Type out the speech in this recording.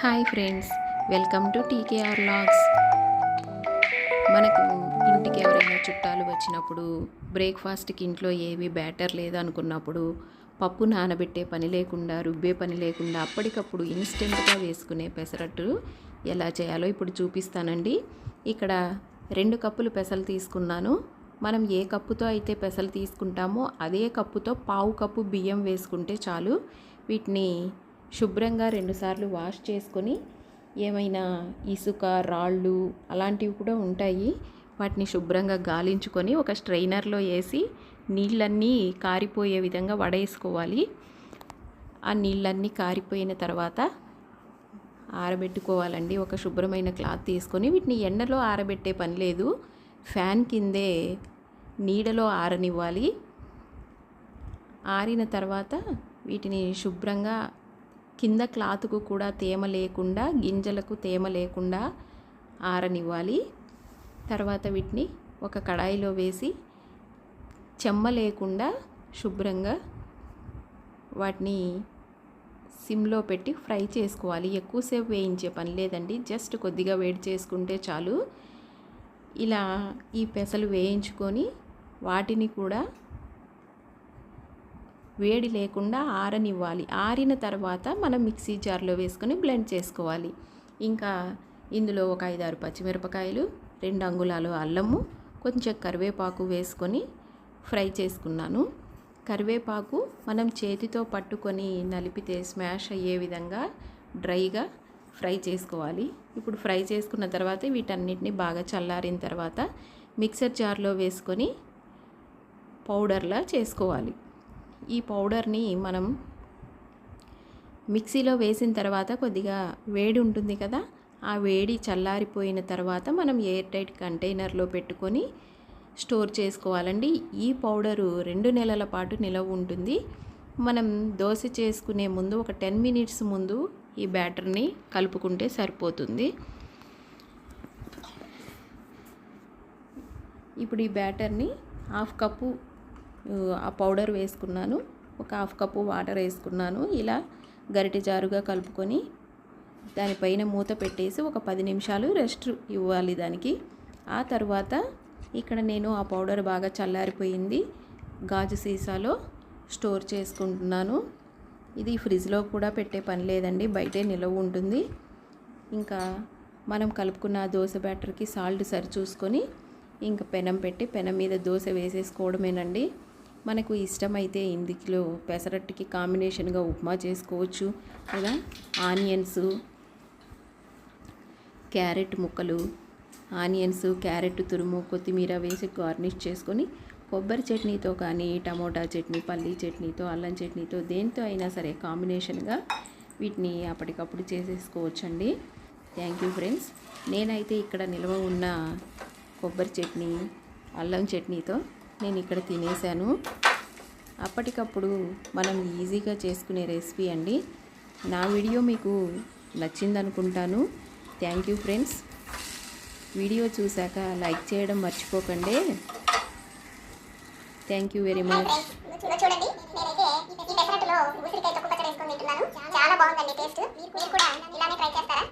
Hi friends welcome to TKR logs. మనకు ఇంటికి ఎవరైనా చుట్టాలు వచ్చినప్పుడు బ్రేక్ఫాస్ట్కి ఇంట్లో ఏవి బ్యాటర్ లేదనుకున్నప్పుడు పప్పు నానబెట్టే పని లేకుండా రుబ్బే పని లేకుండా అప్పటికప్పుడు ఇన్స్టెంట్గా వేసుకునే పెసరట్టు ఎలా చేయాలో ఇప్పుడు చూపిస్తానండి. ఇక్కడ రెండు కప్పులు పెసలు తీసుకున్నాను. మనం ఏ కప్పుతో అయితే పెసలు తీసుకుంటామో అదే కప్పుతో పావు కప్పు బియ్యం వేసుకుంటే చాలు. వీటిని శుభ్రంగా రెండుసార్లు వాష్ చేసుకొని ఏమైనా ఇసుక రాళ్ళు అలాంటివి కూడా ఉంటాయి. వాటిని శుభ్రంగా గాలించుకొని ఒక స్ట్రైనర్లో వేసి నీళ్ళన్నీ కారిపోయే విధంగా వడేసుకోవాలి. ఆ నీళ్ళన్నీ కారిపోయిన తర్వాత ఆరబెట్టుకోవాలండి. ఒక శుభ్రమైన క్లాత్ తీసుకొని వీటిని ఎండలో ఆరబెట్టే పని లేదు. ఫ్యాన్ కిందే నీడలో ఆరనివ్వాలి. ఆరిన తర్వాత వీటిని శుభ్రంగా కింద క్లాత్కు కూడా తేమ లేకుండా గింజలకు తేమ లేకుండా ఆరనివ్వాలి. తర్వాత వీటిని ఒక కడాయిలో వేసి చెమ్మ లేకుండా శుభ్రంగా వాటిని సిమ్లో పెట్టి ఫ్రై చేసుకోవాలి. ఎక్కువసేపు వేయించే పని లేదండి. జస్ట్ కొద్దిగా వేడి చేసుకుంటే చాలు. ఇలా ఈ పెసలు వేయించుకొని వాటిని కూడా వేడి లేకుండా ఆరనివ్వాలి. ఆరిన తర్వాత మనం మిక్సీ జార్లో వేసుకొని బ్లెండ్ చేసుకోవాలి. ఇంకా ఇందులో ఒక ఐదారు పచ్చిమిరపకాయలు రెండు అంగుళాలు అల్లము కొంచెం కరివేపాకు వేసుకొని ఫ్రై చేసుకున్నాను. కరివేపాకు మనం చేతితో పట్టుకొని నలిపితే స్మాష్ అయ్యే విధంగా డ్రైగా ఫ్రై చేసుకోవాలి. ఇప్పుడు ఫ్రై చేసుకున్న తర్వాత వీటన్నిటిని బాగా చల్లారిన తర్వాత మిక్సర్ జార్లో వేసుకొని పౌడర్లా చేసుకోవాలి. ఈ పౌడర్ని మనం మిక్సీలో వేసిన తర్వాత కొద్దిగా వేడి ఉంటుంది కదా ఆ వేడి చల్లారిపోయిన తర్వాత మనం ఎయిర్ టైట్ కంటైనర్లో పెట్టుకొని స్టోర్ చేసుకోవాలండి. ఈ పౌడరు రెండు నెలల పాటు నిలవ ఉంటుంది. మనం దోశ చేసుకునే ముందు ఒక టెన్ మినిట్స్ ముందు ఈ బ్యాటర్ని కలుపుకుంటే సరిపోతుంది. ఇప్పుడు ఈ బ్యాటర్ని హాఫ్ కప్పు ఆ పౌడర్ వేసుకున్నాను. ఒక హాఫ్ కప్పు వాటర్ వేసుకున్నాను. ఇలా గరిటె జారుగా కలుపుకొని దానిపైన మూత పెట్టేసి ఒక పది నిమిషాలు రెస్ట్ ఇవ్వాలి దానికి. ఆ తర్వాత ఇక్కడ నేను ఆ పౌడర్ బాగా చల్లారిపోయింది. గాజు సీసాలో స్టోర్ చేసుకుంటున్నాను. ఇది ఫ్రిడ్జ్లో కూడా పెట్టే పని లేదండి. బయటే నిలవ ఉంటుంది. ఇంకా మనం కలుపుకున్న దోశ బ్యాటర్కి సాల్ట్ సరి చూసుకొని ఇంకా పెనం పెట్టి పెనం మీద దోశ వేసేసుకోవడమేనండి. మనకు ఇష్టమైతే ఇందులో పెసరట్టుకి కాంబినేషన్గా ఉప్మా చేసుకోవచ్చు లేదా ఆనియన్స్ క్యారెట్ ముక్కలు ఆనియన్స్ క్యారెట్ తురుము కొత్తిమీర వేసి గార్నిష్ చేసుకొని కొబ్బరి చట్నీతో కానీ టమోటా చట్నీ పల్లీ చట్నీతో అల్లం చట్నీతో దేంతో అయినా సరే కాంబినేషన్గా వీటిని అప్పటికప్పుడు చేసేసుకోవచ్చండి. Thank you friends. నేనైతే ఇక్కడ నిల్వ ఉన్న కొబ్బరి చట్నీ అల్లం చట్నీతో నేను ఇక్కడ తినేసాను. అప్పటికప్పుడు మనం ఈజీగా చేసుకునే రెసిపీ అండి. నా వీడియో మీకు నచ్చిందనుకుంటాను. థ్యాంక్ యూ ఫ్రెండ్స్ వీడియో చూశాక లైక్ చేయడం మర్చిపోకండి. థ్యాంక్ యూ వెరీ మచ్ చూడండి నేనైతే ఈ పెసరట్టులో ఉసిరికాయ తొక్కు పచ్చడి వేసుకొని తింటున్నాను. చాలా బాగుందండి టేస్ట్. మీరు కూడా ఇలానే ట్రై చేస్తారా?